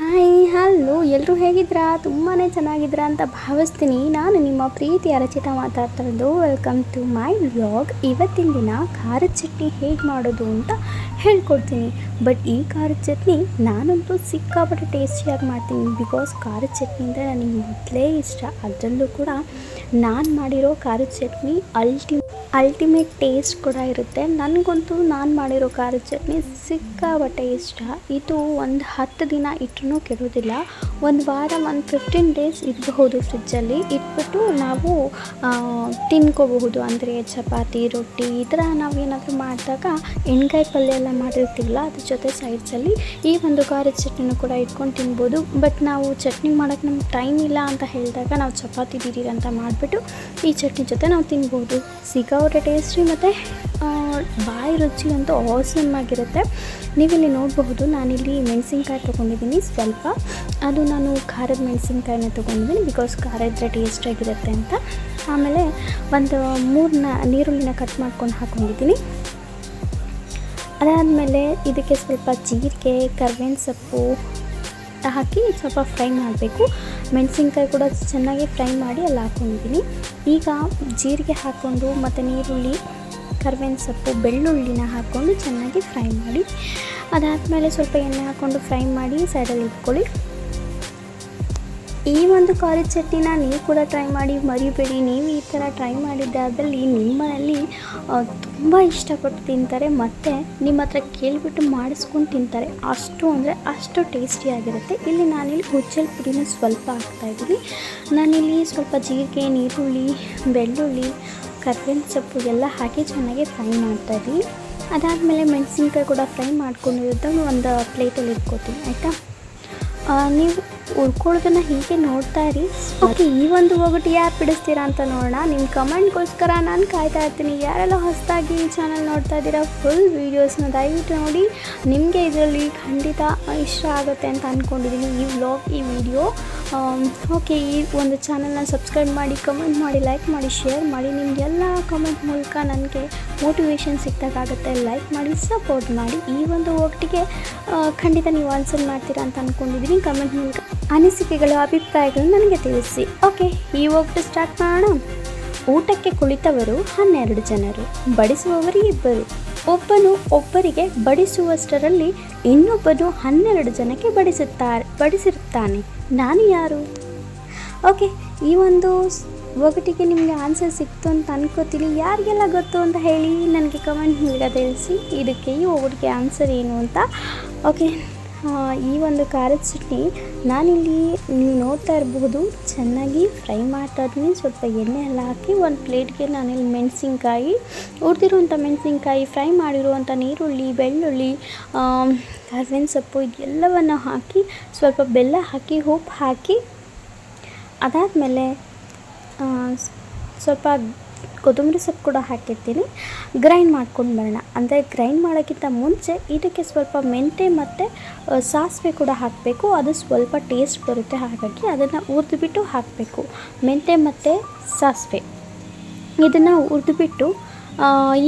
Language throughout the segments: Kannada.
ಹಾಯ್ ಹಲೋ ಎಲ್ಲರೂ ಹೇಗಿದ್ದೀರಾ ತುಂಬಾ ಚೆನ್ನಾಗಿದ್ದೀರಾ ಅಂತ ಭಾವಿಸ್ತೀನಿ. ನಾನು ನಿಮ್ಮ ಪ್ರೀತಿ ಅರಚಿತ ಮಾತಾಡ್ತಾ ಇರೋದು ವೆಲ್ಕಮ್ ಟು ಮೈ ವ್ಲಾಗ್ ಇವತ್ತಿನ ದಿನ ಖಾರದ ಚಟ್ನಿ ಹೇಗೆ ಮಾಡೋದು ಅಂತ ಹೇಳ್ಕೊಡ್ತೀನಿ. ಬಟ್ ಈ ಖಾರದ ಚಟ್ನಿ ನಾನಂತೂ ಸಿಕ್ಕಾಪಟ್ಟೆ ಟೇಸ್ಟಿಯಾಗಿ ಮಾಡ್ತೀನಿ. ಬಿಕಾಸ್ ಖಾರದ ಚಟ್ನಿ ಅಂದರೆ ನನಗೆ ಮೊದಲೇ ಇಷ್ಟ. ಅದರಲ್ಲೂ ಕೂಡ ನಾನು ಮಾಡಿರೋ ಖಾರದ ಚಟ್ನಿ ಅಲ್ಟಿ ಅಲ್ಟಿಮೇಟ್ ಟೇಸ್ಟ್ ಕೂಡ ಇರುತ್ತೆ. ನನಗಂತೂ ನಾನು ಮಾಡಿರೋ ಖಾರದ ಚಟ್ನಿ ಸಿಕ್ಕಾಪಟ್ಟೆ ಇಷ್ಟ. ಇದು ಒಂದು ಹತ್ತು ದಿನ ಇಟ್ಟರೂ ಕೆಡೋದಿಲ್ಲ. ಒಂದು ವಾರ ಒಂದು ಫಿಫ್ಟೀನ್ ಡೇಸ್ ಇಡಬಹುದು ಫ್ರಿಜ್ಜಲ್ಲಿ ಇಟ್ಬಿಟ್ಟು ನಾವು ತಿನ್ಕೋಬಹುದು. ಅಂದರೆ ಚಪಾತಿ, ರೊಟ್ಟಿ, ಈ ಥರ ನಾವೇನಾದರೂ ಮಾಡಿದಾಗ ಎಣ್ಗಾಯಿ ಪಲ್ಯ ಎಲ್ಲ ಮಾಡಿರ್ತೀವಲ್ಲ, ಅದ್ರ ಜೊತೆ ಸೈಡ್ಸಲ್ಲಿ ಈ ಒಂದು ಖಾರದ ಚಟ್ನಿನೂ ಕೂಡ ಇಟ್ಕೊಂಡು ತಿನ್ಬೋದು. ಬಟ್ ನಾವು ಚಟ್ನಿ ಮಾಡೋಕ್ಕೆ ನಮ್ಗೆ ಟೈಮ್ ಇಲ್ಲ ಅಂತ ಹೇಳಿದಾಗ ನಾವು ಚಪಾತಿ ಅಂತ ಮಾಡಿಬಿಟ್ಟು ಈ ಚಟ್ನಿ ಜೊತೆ ನಾವು ತಿನ್ಬೋದು. ಸಿಕ್ಕಾಪಟ್ಟೆ ಟೇಸ್ಟಿ ಮತ್ತು ಬಾಯಿ ರುಚಿ ಅಂತೂ awesome ಆಗಿರುತ್ತೆ. ನೀವಿಲ್ಲಿ ನೋಡಬಹುದು, ನಾನಿಲ್ಲಿ ಮೆಣಸಿನ್ಕಾಯಿ ತೊಗೊಂಡಿದ್ದೀನಿ ಸ್ವಲ್ಪ. ಅದು ನಾನು ಖಾರದ ಮೆಣಸಿನ್ಕಾಯಿನ ತೊಗೊಂಡಿದ್ದೀನಿ ಬಿಕಾಸ್ ಖಾರ ಇದ್ದರೆ ಟೇಸ್ಟಾಗಿರುತ್ತೆ ಅಂತ. ಆಮೇಲೆ ಒಂದು ಮೂರನ್ನ ನೀರುಳ್ಳಿನ ಕಟ್ ಮಾಡ್ಕೊಂಡು ಹಾಕ್ಕೊಂಡಿದ್ದೀನಿ ಅದಾದಮೇಲೆ ಇದಕ್ಕೆ ಸ್ವಲ್ಪ ಜೀರಿಗೆ, ಕರ್ಬೇವಿನ ಸೊಪ್ಪು ಹಾಕಿ ಸ್ವಲ್ಪ ಫ್ರೈ ಮಾಡಬೇಕು. ಮೆಣಸಿನ್ಕಾಯಿ ಕೂಡ ಚೆನ್ನಾಗಿ ಫ್ರೈ ಮಾಡಿ ಅಲ್ಲಿ ಹಾಕ್ಕೊಂಡಿದ್ದೀನಿ ಈಗ ಜೀರಿಗೆ ಹಾಕ್ಕೊಂಡು ಮತ್ತು ನೀರುಳ್ಳಿ, ಕರ್ಬೇವಿನ ಸೊಪ್ಪು, ಬೆಳ್ಳುಳ್ಳಿನ ಹಾಕ್ಕೊಂಡು ಚೆನ್ನಾಗಿ ಫ್ರೈ ಮಾಡಿ. ಅದಾದಮೇಲೆ ಸ್ವಲ್ಪ ಎಣ್ಣೆ ಹಾಕ್ಕೊಂಡು ಫ್ರೈ ಮಾಡಿ ಸೈಡಲ್ಲಿ ಇಟ್ಕೊಳ್ಳಿ. ಈ ಒಂದು ಖಾರದ ಚಟ್ನಿನ ನೀವು ಕೂಡ ಟ್ರೈ ಮಾಡಿ ಮರಿಬೇಡಿ. ನೀವು ಈ ಥರ ಟ್ರೈ ಮಾಡಿದ್ದಾದಲ್ಲಿ ನಿಮ್ಮಲ್ಲಿ ತುಂಬ ಇಷ್ಟಪಟ್ಟು ತಿಂತಾರೆ. ಮತ್ತು ನಿಮ್ಮ ಹತ್ರ ಕೇಳಿಬಿಟ್ಟು ಮಾಡಿಸ್ಕೊಂಡು ತಿಂತಾರೆ. ಅಷ್ಟು ಅಂದರೆ ಅಷ್ಟು ಟೇಸ್ಟಿಯಾಗಿರುತ್ತೆ ಇಲ್ಲಿ ನಾನಿಲ್ಲಿ ಹುಚ್ಚಲ್ ಪುಡಿನ ಸ್ವಲ್ಪ ಹಾಕ್ತಾಯಿದ್ದೀನಿ ನಾನಿಲ್ಲಿ ಸ್ವಲ್ಪ ಜೀರಿಗೆ, ನೀರುಳ್ಳಿ, ಬೆಳ್ಳುಳ್ಳಿ, ಕರ್ಬೇವಿನ ಸೊಪ್ಪು ಎಲ್ಲ ಹಾಕಿ ಚೆನ್ನಾಗಿ ಫ್ರೈ ಮಾಡ್ತಾಯಿದ್ದೀನಿ ಅದಾದಮೇಲೆ ಮೆಣಸಿನ್ಕಾಯಿ ಕೂಡ ಫ್ರೈ ಮಾಡ್ಕೊಂಡಿರೋದನ್ನು ಒಂದು ಪ್ಲೇಟಲ್ಲಿ ಇಟ್ಕೋತೀನಿ, ಆಯಿತಾ? ನೀವು ಉಳ್ಕೊಳ್ಳೋದನ್ನು ಹೀಗೆ ನೋಡ್ತಾ ಇರಿ. ಓಕೆ ಈ ಒಂದು ಒಗಟು ಯಾರು ಬಿಡಿಸ್ತೀರಾ ಅಂತ ನೋಡೋಣ. ನಿಮ್ಮ ಕಮೆಂಟ್ಗೋಸ್ಕರ ನಾನು ಕಾಯ್ತಾ ಇರ್ತೀನಿ. ಯಾರೆಲ್ಲ ಹೊಸದಾಗಿ ಈ ಚಾನಲ್ ನೋಡ್ತಾ ಇದ್ದೀರಾ ಫುಲ್ ವೀಡಿಯೋಸ್ನ ದಯವಿಟ್ಟು ನೋಡಿ. ನಿಮಗೆ ಇದರಲ್ಲಿ ಖಂಡಿತ ಇಷ್ಟ ಆಗುತ್ತೆ ಅಂತ ಅಂದ್ಕೊಂಡಿದ್ದೀನಿ ಈ ವ್ಲಾಗ್ ಈ ವಿಡಿಯೋ ಓಕೆ ಈ ಒಂದು ಚಾನಲ್ನ ಸಬ್ಸ್ಕ್ರೈಬ್ ಮಾಡಿ ಕಮೆಂಟ್ ಮಾಡಿ ಲೈಕ್ ಮಾಡಿ ಶೇರ್ ಮಾಡಿ ನಿಮಗೆಲ್ಲ ಕಮೆಂಟ್ ಮೂಲಕ ನನಗೆ ಮೋಟಿವೇಶನ್ ಸಿಕ್ತಾಗತ್ತೆ ಲೈಕ್ ಮಾಡಿ ಸಪೋರ್ಟ್ ಮಾಡಿ. ಈ ಒಂದು ಒಟ್ಟಿಗೆ ಖಂಡಿತ ನೀವು ಆನ್ಸರ್ ಮಾಡ್ತೀರಾ ಅಂತ ಅಂದ್ಕೊಂಡಿದ್ದೀನಿ ಕಮೆಂಟ್ ಮೂಲಕ ಅನಿಸಿಕೆಗಳು, ಅಭಿಪ್ರಾಯಗಳು ನನಗೆ ತಿಳಿಸಿ. ಓಕೆ ಈ ಒಟ್ಟು ಸ್ಟಾರ್ಟ್ ಮಾಡೋಣ. ಊಟಕ್ಕೆ ಕುಳಿತವರು ಹನ್ನೆರಡು ಜನರು, ಬಡಿಸುವವರು ಇಬ್ಬರು. ಒಬ್ಬನು ಒಬ್ಬರಿಗೆ ಬಡಿಸುವಷ್ಟರಲ್ಲಿ ಇನ್ನೊಬ್ಬನು ಹನ್ನೆರಡು ಜನಕ್ಕೆ ಬಡಿಸುತ್ತಾರೆ, ಬಡಿಸಿರುತ್ತಾನೆ. ನಾನು ಯಾರು? ಓಕೆ, ಈ ಒಂದು ಒಗಟಿಗೆ ನಿಮಗೆ ಆನ್ಸರ್ ಸಿಕ್ತು ಅಂತ ಅನ್ಕೋತೀನಿ. ಯಾರಿಗೆಲ್ಲ ಗೊತ್ತು ಅಂತ ಹೇಳಿ ನನಗೆ ಕಮೆಂಟ್ ಮೂಲಕ ತಿಳಿಸಿ. ಇದಕ್ಕೆ ಈ ಒಗಟಿಗೆ ಆನ್ಸರ್ ಏನು ಅಂತ. ಓಕೆ. ಈ ಒಂದು ಖಾರದ ಚಟ್ನಿ ನಾನಿಲ್ಲಿ ನೀವು ನೋಡ್ತಾ ಇರಬಹುದು ಚೆನ್ನಾಗಿ ಫ್ರೈ ಮಾಡ್ತಾಯಿದ್ದೀನಿ ಸ್ವಲ್ಪ ಎಣ್ಣೆ ಎಲ್ಲ ಹಾಕಿ ಒಂದು ಪ್ಲೇಟ್ಗೆ ನಾನಿಲ್ಲಿ ಮೆಣಸಿನ್ಕಾಯಿ, ಹುರಿದಿರುವಂಥ ಮೆಣಸಿನ್ಕಾಯಿ, ಫ್ರೈ ಮಾಡಿರುವಂಥ ನೀರುಳ್ಳಿ, ಬೆಳ್ಳುಳ್ಳಿ ಕರ್ಬೇವಿನ ಸೊಪ್ಪು ಇದೆಲ್ಲವನ್ನು ಹಾಕಿ ಸ್ವಲ್ಪ ಬೆಲ್ಲ ಹಾಕಿ, ಉಪ್ಪು ಹಾಕಿ ಅದಾದಮೇಲೆ ಸ್ವಲ್ಪ ಕೊತ್ತಂಬರಿ ಸೊಪ್ಪು ಕೂಡ ಹಾಕಿರ್ತೀನಿ. ಗ್ರೈಂಡ್ ಮಾಡ್ಕೊಂಡು ಬರೋಣ. ಅಂದರೆ ಗ್ರೈಂಡ್ ಮಾಡೋಕ್ಕಿಂತ ಮುಂಚೆ ಇದಕ್ಕೆ ಸ್ವಲ್ಪ ಮೆಂತೆ ಮತ್ತು ಸಾಸಿವೆ ಕೂಡ ಹಾಕಬೇಕು. ಅದು ಸ್ವಲ್ಪ ಟೇಸ್ಟ್ ಬರುತ್ತೆ ಹಾಗಾಗಿ ಅದನ್ನು ಹುರಿದ್ಬಿಟ್ಟು ಹಾಕಬೇಕು. ಮೆಂತೆ ಮತ್ತು ಸಾಸಿವೆ. ಇದನ್ನು ಹುರಿದ್ಬಿಟ್ಟು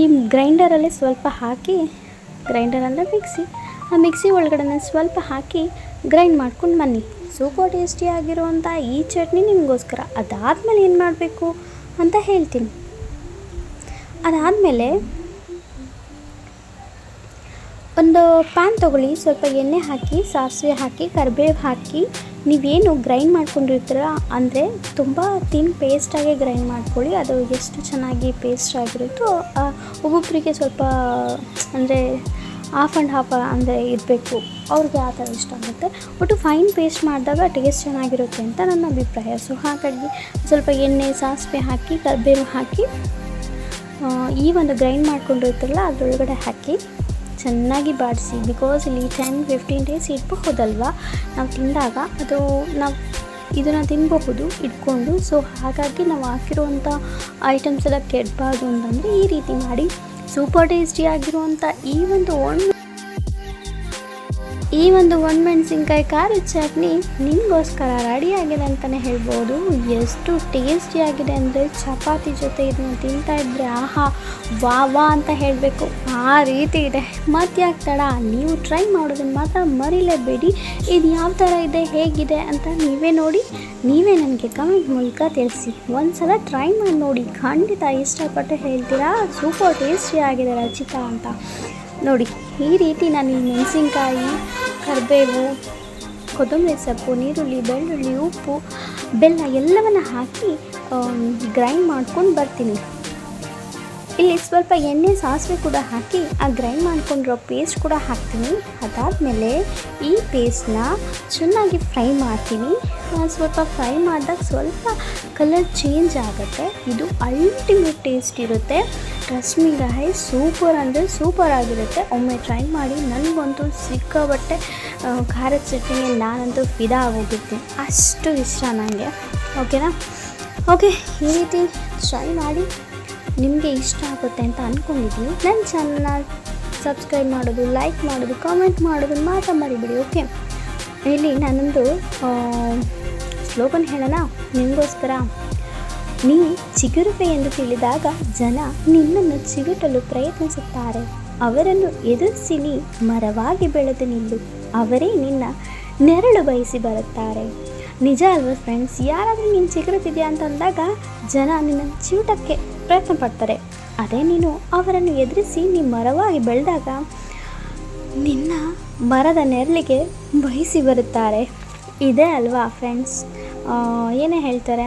ಈ ಗ್ರೈಂಡರಲ್ಲೇ ಸ್ವಲ್ಪ ಹಾಕಿ, ಗ್ರೈಂಡರ್ ಅಂದರೆ ಮಿಕ್ಸಿ. ಆ ಮಿಕ್ಸಿ ಒಳಗಡೆ ಸ್ವಲ್ಪ ಹಾಕಿ ಗ್ರೈಂಡ್ ಮಾಡ್ಕೊಂಡು ಬನ್ನಿ. ಸೂಪರ್ ಟೇಸ್ಟಿಯಾಗಿರುವಂಥ ಈ ಚಟ್ನಿ ನಿಮಗೋಸ್ಕರ. ಅದಾದಮೇಲೆ ಏನು ಮಾಡಬೇಕು ಅಂತ ಹೇಳ್ತೀನಿ. ಅದಾದಮೇಲೆ ಒಂದು ಪ್ಯಾನ್ ತೊಗೊಳ್ಳಿ, ಸ್ವಲ್ಪ ಎಣ್ಣೆ ಹಾಕಿ, ಸಾಸಿವೆ ಹಾಕಿ, ಕರಿಬೇವು ಹಾಕಿ. ನೀವೇನು ಗ್ರೈಂಡ್ ಮಾಡ್ಕೊಂಡಿರ್ತೀರ ಅಂದರೆ ತುಂಬ ತಿನ್ ಪೇಸ್ಟಾಗೆ ಗ್ರೈಂಡ್ ಮಾಡ್ಕೊಳ್ಳಿ. ಅದು ಎಷ್ಟು ಚೆನ್ನಾಗಿ ಪೇಸ್ಟ್ ಆಗಿರುತ್ತೋ ಒಬ್ಬೊಬ್ಬರಿಗೆ ಸ್ವಲ್ಪ, ಅಂದರೆ ಹಾಫ್ ಆ್ಯಂಡ್ ಹಾಫ್ ಅಂದರೆ ಇರಬೇಕು. ಅವ್ರಿಗೆ ಆ ಥರ ಇಷ್ಟ ಆಗುತ್ತೆ. ಒಟ್ಟು ಫೈನ್ ಪೇಸ್ಟ್ ಮಾಡಿದಾಗ ಟೇಸ್ಟ್ ಚೆನ್ನಾಗಿರುತ್ತೆ ಅಂತ ನನ್ನ ಅಭಿಪ್ರಾಯ. ಸೊ ಹಾಗಾಗಿ ಸ್ವಲ್ಪ ಎಣ್ಣೆ, ಸಾಸಿವೆ ಹಾಕಿ, ಕರಿಬೇವು ಹಾಕಿ ಈ ಒಂದು ಗ್ರೈಂಡ್ ಮಾಡ್ಕೊಂಡಿರ್ತಾರಲ್ಲ ಅದರೊಳಗಡೆ ಹಾಕಿ ಚೆನ್ನಾಗಿ ಬಾಡಿಸಿ. ಬಿಕಾಸ್ ಇಲ್ಲಿ ಟೆನ್ ಫಿಫ್ಟೀನ್ ಡೇಸ್ ಇಟ್ಬಹುದಲ್ವ ನಾವು ತಿಂದಾಗ ಅದು ನಾವು ಇದನ್ನು ತಿನ್ನಬಹುದು ಇಟ್ಕೊಂಡು. ಸೊ ಹಾಗಾಗಿ ನಾವು ಹಾಕಿರುವಂಥ ಐಟಮ್ಸ್ ಎಲ್ಲ ಕೆಡಬಾರ್ದು ಅಂತಂದರೆ ಈ ರೀತಿ ಮಾಡಿ. ಸೂಪರ್ ಟೇಸ್ಟಿ ಆಗಿರುವಂಥ ಈ ಒಂದು ಒಂದು ಈ ಒಂದು ಒಣಮೆಣಸಿನ್ಕಾಯಿ ಖಾರದ ಚಟ್ನಿ ನಿಮಗೋಸ್ಕರ ಆಗಿದೆ ಅಂತಲೇ ಹೇಳ್ಬೋದು. ಎಷ್ಟು ಟೇಸ್ಟಿ ಆಗಿದೆ ಅಂದರೆ ಚಪಾತಿ ಜೊತೆ ಇದನ್ನು ತಿಂತಾ ಇದ್ದರೆ ಆಹಾ, ವಾ ವಾ ಅಂತ ಹೇಳಬೇಕು. ಆ ರೀತಿ ಇದೆ. ಮತ್ತೆ ಯಾಕೆ ನೀವು ಟ್ರೈ ಮಾಡೋದನ್ನು ಮಾತ್ರ ಮರಿಲೇಬೇಡಿ. ಇದು ಯಾವ ಥರ ಇದೆ, ಹೇಗಿದೆ ಅಂತ ನೀವೇ ನೋಡಿ. ನೀವೇ ನನಗೆ ಕಮೆಂಟ್ ಮೂಲಕ ತಿಳಿಸಿ. ಒಂದು ಸಲ ಟ್ರೈ ಮಾಡಿ ನೋಡಿ. ಖಂಡಿತ ಇಷ್ಟಪಟ್ಟು ಹೇಳ್ತೀರಾ? ಸೂಪರ್ ಟೇಸ್ಟಿ ಆಗಿದೆ ರಚಿತಾ ಅಂತ. ನೋಡಿ, ಈ ರೀತಿ ನಾನು ಈ ಮೆಣಸಿನ್ಕಾಯಿ ಕರಿಬೇವು ಕೊತ್ತಂಬರಿ ಸೊಪ್ಪು ನೀರುಳ್ಳಿ ಬೆಳ್ಳುಳ್ಳಿ ಉಪ್ಪು ಬೆಲ್ಲ ಎಲ್ಲವನ್ನು ಹಾಕಿ ಗ್ರೈಂಡ್ ಮಾಡ್ಕೊಂಡು ಬರ್ತೀನಿ. ಇಲ್ಲಿ ಸ್ವಲ್ಪ ಎಣ್ಣೆ ಸಾಸಿವೆ ಕೂಡ ಹಾಕಿ, ಆ ಗ್ರೈಂಡ್ ಮಾಡ್ಕೊಂಡಿರೋ ಪೇಸ್ಟ್ ಕೂಡ ಹಾಕ್ತೀನಿ. ಅದಾದಮೇಲೆ ಈ ಪೇಸ್ಟ್ನ ಚೆನ್ನಾಗಿ ಫ್ರೈ ಮಾಡ್ತೀನಿ. ಸ್ವಲ್ಪ ಫ್ರೈ ಮಾಡಿದಾಗ ಸ್ವಲ್ಪ ಕಲರ್ ಚೇಂಜ್ ಆಗುತ್ತೆ. ಇದು ಅಲ್ಟಿಮೇಟ್ ಟೇಸ್ಟ್ ಇರುತ್ತೆ. ರಶ್ಮಿ ಗಾಯಿ ಸೂಪರ್ ಅಂದರೆ ಸೂಪರ್ ಆಗಿರುತ್ತೆ. ಒಮ್ಮೆ ಟ್ರೈ ಮಾಡಿ ನನಗಂತೂ ಸಿಕ್ಕಾಬಟ್ಟೆ ಖಾರದ ಚಟ್ನಿ ನಾನಂತೂ ಫಿದಾ ಆಗೋಗಿರ್ತೀನಿ. ಅಷ್ಟು ಇಷ್ಟ ನನಗೆ ಓಕೆನಾ ಓಕೆ, ಈ ರೀತಿ ಟ್ರೈ ಮಾಡಿ ನಿಮಗೆ ಇಷ್ಟ ಆಗುತ್ತೆ ಅಂತ ಅಂದ್ಕೊಂಡಿದ್ದೀನಿ ನನ್ನ ಚಾನಲ್ನ ಸಬ್ಸ್ಕ್ರೈಬ್ ಮಾಡೋದು ಲೈಕ್ ಮಾಡೋದು ಕಾಮೆಂಟ್ ಮಾಡೋದು ಮಾತ್ರ ಮರಿಬಿಡಿ, ಓಕೆ? ಇಲ್ಲಿ ನಾನೊಂದು ಸ್ಲೋಗನ್ ಹೇಳೋಣ. ನಿಮಗೋಸ್ಕರ ನೀ ಚಿಗುರುವೆ ಎಂದು ತಿಳಿದಾಗ ಜನ ನಿನ್ನನ್ನು ಚಿಗುಟಲು ಪ್ರಯತ್ನಿಸುತ್ತಾರೆ. ಅವರನ್ನು ಎದುರಿಸಿ ನೀ ಮರವಾಗಿ ಬೆಳೆದು ನಿಲ್ಲು. ಅವರೇ ನಿನ್ನ ನೆರಳು ಬಯಸಿ ಬರುತ್ತಾರೆ. ನಿಜ ಅಲ್ವಾ ಫ್ರೆಂಡ್ಸ್ ಯಾರಾದರೂ ನೀನು ಚಿಗುರುತ್ತಿದೆಯಾ ಅಂತ ಅಂದಾಗ ಜನ ನಿನ್ನ ಚಿವುಟಕ್ಕೆ ಪ್ರಯತ್ನ ಪಡ್ತಾರೆ. ಅದೇ ನೀನು ಅವರನ್ನು ಎದುರಿಸಿ ನೀ ಮರವಾಗಿ ಬೆಳೆದಾಗ ನಿನ್ನ ಮರದ ನೆರಳಿಗೆ ಬಯಸಿ ಬರುತ್ತಾರೆ. ಇದೇ ಅಲ್ವಾ ಫ್ರೆಂಡ್ಸ್ ಏನೇ ಹೇಳ್ತಾರೆ,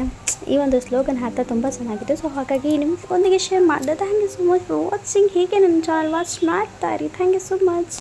ಈ ಒಂದು ಸ್ಲೋಗನ್ ಅರ್ಥ ತುಂಬ ಚೆನ್ನಾಗಿದೆ. ಸೊ ಹಾಗಾಗಿ ನಿಮ್ಮೊಂದಿಗೆ ಶೇರ್ ಮಾಡಿದೆ thank you so much for watching ಹೀಗೆ ನನ್ನ ಚಾನಲ್ ವಾಚ್ ಮಾಡ್ತಾ ಇರಿ. Thank you so much